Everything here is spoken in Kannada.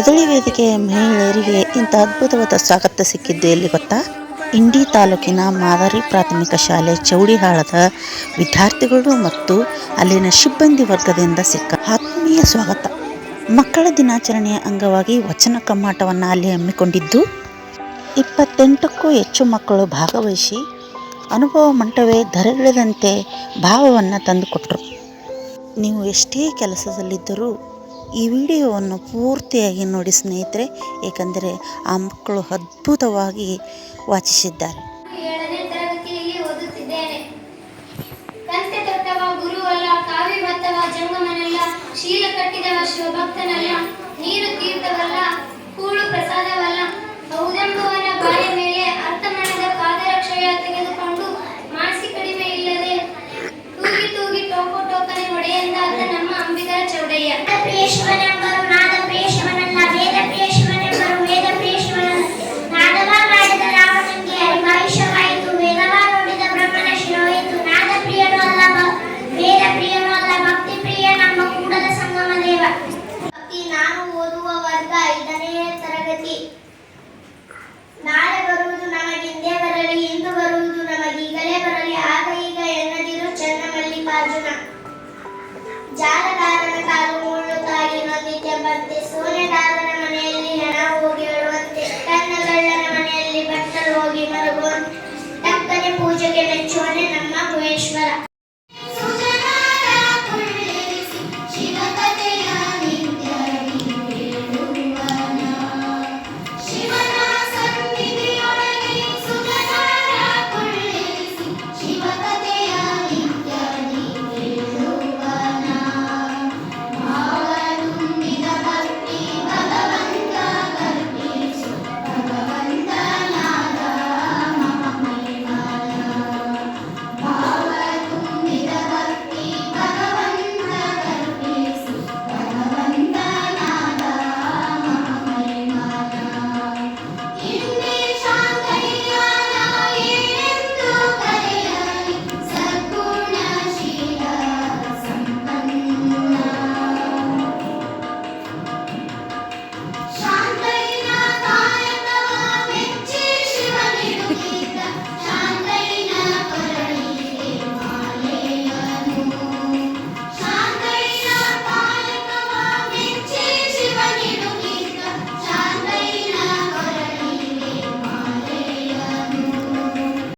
ಕದಳಿ ವೇದಿಕೆಯ ಮಹಿಳೆಯರಿಗೆ ಇಂಥ ಅದ್ಭುತವಾದ ಸ್ವಾಗತ ಸಿಕ್ಕಿದ್ದು ಎಲ್ಲಿ ಗೊತ್ತಾ? ಇಂಡಿ ತಾಲೂಕಿನ ಮಾದರಿ ಪ್ರಾಥಮಿಕ ಶಾಲೆ ಚೌಡಿಹಾಳದ ವಿದ್ಯಾರ್ಥಿಗಳು ಮತ್ತು ಅಲ್ಲಿನ ಸಿಬ್ಬಂದಿ ವರ್ಗದಿಂದ ಸಿಕ್ಕ ಆತ್ಮೀಯ ಸ್ವಾಗತ. ಮಕ್ಕಳ ದಿನಾಚರಣೆಯ ಅಂಗವಾಗಿ ವಚನ ಕಮ್ಮಾಟವನ್ನು ಅಲ್ಲಿ ಹಮ್ಮಿಕೊಂಡಿದ್ದು, ಇಪ್ಪತ್ತೆಂಟಕ್ಕೂ ಹೆಚ್ಚು ಮಕ್ಕಳು ಭಾಗವಹಿಸಿ ಅನುಭವ ಮಂಟವೇ ಧರೆಗಿಳಿದಂತೆ ಭಾವವನ್ನು ತಂದುಕೊಟ್ರು. ನೀವು ಎಷ್ಟೇ ಕೆಲಸದಲ್ಲಿದ್ದರೂ ಈ ವಿಡಿಯೋವನ್ನು ಪೂರ್ತಿಯಾಗಿ ನೋಡಿ ಸ್ನೇಹಿತರೆ ಏಕೆಂದರೆ ಆ ಮಕ್ಕಳು ಅದ್ಭುತವಾಗಿ ವಾಚಿಸಿದ್ದಾರೆ. ಚೌಡಯ್ಯ. ಪ್ರಿಯೇಶ್ವರನೆಂಬರು ನಾದ